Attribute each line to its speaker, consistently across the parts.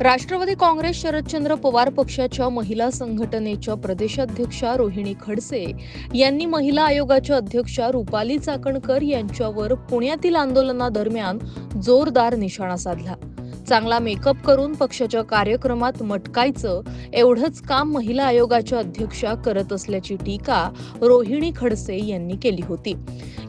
Speaker 1: राष्ट्रवादी काँग्रेस शरदचंद्र पवार पक्षाच्या महिला संघटनेच्या प्रदेशाध्यक्षा रोहिणी खडसे यांनी महिला आयोगाच्या अध्यक्षा रुपाली चाकणकर यांच्यावर पुण्यातील आंदोलनादरम्यान जोरदार निशाणा साधला. चांगला मेकअप करून पक्षाच्या कार्यक्रमात मटकायचं एवढंच काम महिला आयोगाच्या अध्यक्षा करत असल्याची टीका रोहिणी खडसे यांनी केली होती.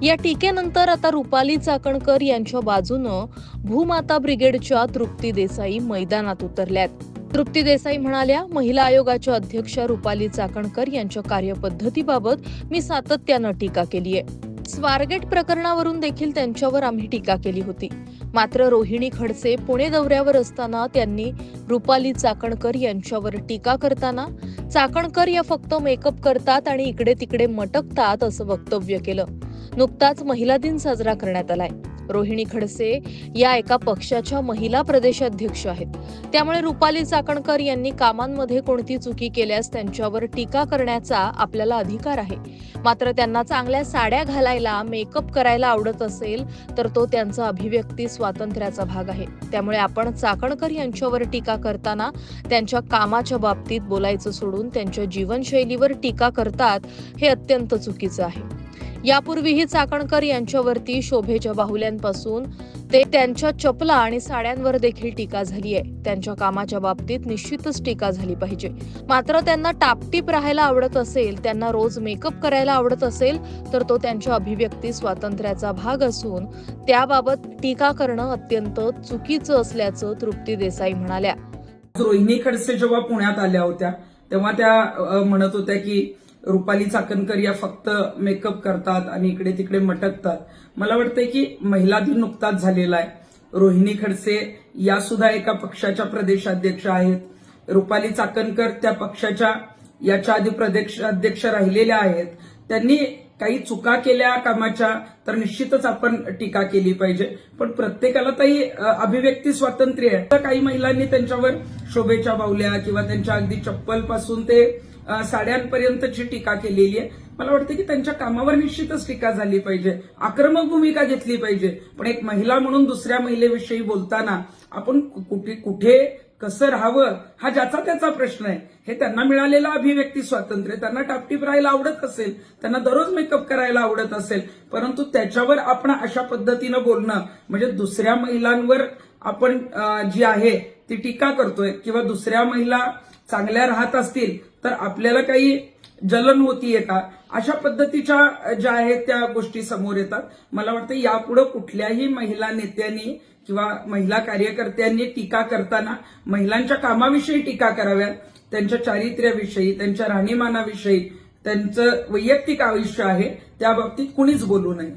Speaker 1: या टीकेनंतर आता रुपाली चाकणकर यांच्या बाजूनं भूमाता ब्रिगेडच्या तृप्ती देसाई मैदानात उतरल्यात. तृप्ती देसाई म्हणाल्या महिला आयोगाच्या अध्यक्षा रुपाली चाकणकर यांच्या कार्यपद्धतीबाबत मी सातत्यानं टीका केली आहे स्वारगेट प्रकरणावरून देखील त्यांच्यावर आम्ही टीका केली होती. मात्र रोहिणी खडसे पुणे दौऱ्यावर असताना त्यांनी रुपाली चाकणकर यांच्यावर टीका करताना चाकणकर या फक्त मेकअप करतात आणि इकडे तिकडे मटकतात असं वक्तव्य केलं. नुकताच महिला दिन साजरा करण्यात आलाय. रोहिणी खडसे या एका पक्षाच्या महिला प्रदेशाध्यक्ष आहेत. त्यामुळे रुपाली चाकणकर यांनी कामांमध्ये कोणती चुकी केल्यास त्यांच्यावर टीका करण्याचा आपल्याला अधिकार आहे. मात्र त्यांना चांगल्या साड्या घालायला मेकअप करायला आवडत असेल तर तो त्यांचा अभिव्यक्ती स्वातंत्र्याचा भाग आहे. त्यामुळे आपण चाकणकर यांच्यावर टीका करताना त्यांच्या कामाच्या बाबतीत बोलायचं सोडून त्यांच्या जीवनशैलीवर टीका करतात हे अत्यंत चुकीचं आहे. यापूर्वीही चाकणकर यांच्यावरती शोभेच्या बाहुल्यांपासून ते त्यांच्या चपला आणि साड्यांवर देखील टीका झाली आहे. त्यांच्या कामाच्या बाबतीत निश्चितच टीका झाली पाहिजे. मात्र त्यांना टापटीप राहायला आवडत असेल त्यांना रोज मेकअप करायला आवडत असेल तर तो त्यांच्या अभिव्यक्ती स्वातंत्र्याचा भाग असून त्याबाबत टीका करणं अत्यंत चुकीचं असल्याचं तृप्ती देसाई म्हणाल्या.
Speaker 2: रोहिणी खडसे जेव्हा पुण्यात आल्या होत्या तेव्हा त्या म्हणत होत्या की रुपाली चाकणकर या फक्त मेकअप करतात आणि इकडे तिकडे मटकतात. मला वाटतंय की महिला दिन नुकताच झालेला आहे. रोहिणी खडसे या सुद्धा एका पक्षाच्या प्रदेशाध्यक्ष आहेत. रुपाली चाकणकर त्या पक्षाच्या याच्या आधी प्रदेशाध्यक्ष राहिलेल्या आहेत. त्यांनी काही चुका केल्या कामाच्या तर निश्चितच आपण टीका केली पाहिजे. पण प्रत्येकाला काही अभिव्यक्ती स्वातंत्र्य आहे. तर काही महिलांनी त्यांच्यावर शोभेच्या बावल्या किंवा त्यांच्या अगदी चप्पलपासून ते साड्यांपर्यंतची टीका केलेली आहे. मला वाटतं की त्यांच्या कामावर निश्चितच टीका झाली पाहिजे. आक्रमक भूमिका घेतली पाहिजे. पण एक महिला म्हणून दुसऱ्या महिलेविषयी बोलताना आपण कुठे कुठे कसं राहावं हा ज्याचा त्याचा प्रश्न आहे. हे त्यांना मिळालेलं अभिव्यक्ती स्वातंत्र्य त्यांना टापटीप राहायला आवडत असेल त्यांना दररोज मेकअप करायला आवडत असेल परंतु त्याच्यावर आपण अशा पद्धतीनं बोलणं म्हणजे दुसऱ्या महिलांवर आपण जी आहे ती टीका करतोय किंवा दुसऱ्या महिला चांगल्या राहत असतील तर आपल्याला काही जलन होतीये का? अशा पद्धतीच्या ज्या आहेत त्या गोष्टी समोर येतात. मला वाटतं यापुढे कुठल्याही महिला नेत्यांनी किंवा महिला कार्यकर्त्यांनी टीका करताना महिलांच्या कामाविषयी टीका कराव्यात. त्यांच्या चारित्र्याविषयी त्यांच्या राहणीमानाविषयी त्यांचं वैयक्तिक आयुष्य आहे त्या बाबतीत कुणीच बोलू नये.